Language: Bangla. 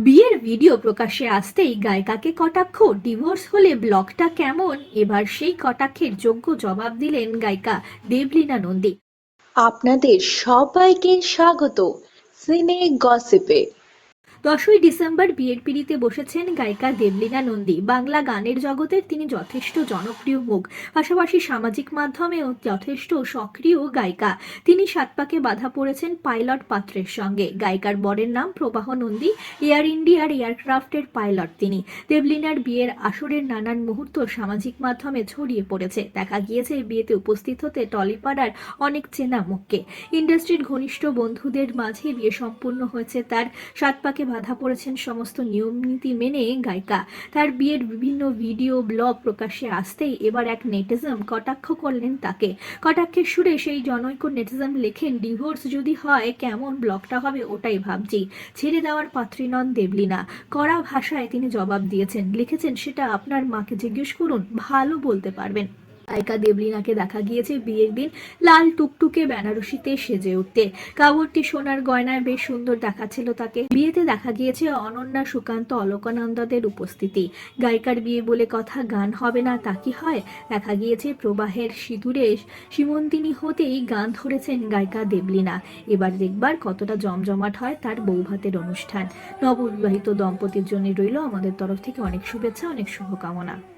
বিয়ের ভিডিও প্রকাশ্যে আসতেই গায়িকাকে কটাক্ষ, ডিভোর্স হলে ব্লগটা কেমন? এবার সেই কটাক্ষের যোগ্য জবাব দিলেন গায়িকা দেবলীনা নন্দী। আপনাদের সবাইকে স্বাগত। সিনে গসিপে। দশই ডিসেম্বর বিয়ের পিড়িতে বসেছেন গায়িকা দেবলীনা নন্দী। বাংলা গানের জগতের তিনি যথেষ্ট জনপ্রিয় মুখ। পাশাপাশি সামাজিক মাধ্যমেও যথেষ্ট সক্রিয় গায়িকা। তিনি সাতপাকে বাধা পড়েছেন পাইলট পাত্রের সঙ্গে। গায়িকার বরের নাম প্রবাহ নন্দী। এয়ার ইন্ডিয়ার এয়ারক্রাফটের পাইলট তিনি। দেবলিনার বিয়ের আসরের নানান মুহূর্ত সামাজিক মাধ্যমে ছড়িয়ে পড়েছে। দেখা গিয়েছে বিয়েতে উপস্থিত হতে টলিপাড়ার অনেক চেনা মুখকে। ইন্ডাস্ট্রির ঘনিষ্ঠ বন্ধুদের মাঝে বিয়ে সম্পূর্ণ হয়েছে তার সাত পাকে বাধা পড়েছেন সমস্ত নিয়মনীতি মেনে গায়িকা। তার বিয়ের বিভিন্ন ভিডিও, ব্লগ প্রকাশ্যে আসতেই এবার এক নেটিজম কটাক্ষ করলেন তাকে। কটাক্ষের সুরে সেই জনৈক নেটিজম লেখেন, ডিভোর্স যদি হয়, কেমন ব্লগটা হবে ওটাই ভাবছি। ছেড়ে দেওয়ার পাত্রী নন দেবলীনা। কড়া ভাষায় তিনি জবাব দিয়েছেন। লিখেছেন, সেটা আপনার মাকে জিজ্ঞেস করুন, ভালো বলতে পারবেন। গায়িকা দেবলীনাকে দেখা গিয়েছে বিয়ের দিন লাল টুকটুকে বেনারসিতে সেজে উঠতে। কাপড়টি সোনার গয়নায় বেশ সুন্দর দেখাচ্ছিল তাকে। বিয়েতে দেখা গিয়েছে অনন্যা, সুকান্ত, অলোকানন্দাদের উপস্থিতি। গায়িকার বিয়ে বলে কথা গান হবে না তা কি হয়? দেখা গিয়েছে প্রবাহের সিঁদুরে সীমন্তিনী হতেই গান ধরেছেন গায়িকা দেবলীনা। এবার দেখবার কতটা জমজমাট হয় তার বৌভাতের অনুষ্ঠান। নববিবাহিত দম্পতির জন্য রইল আমাদের তরফ থেকে অনেক শুভেচ্ছা, অনেক শুভকামনা।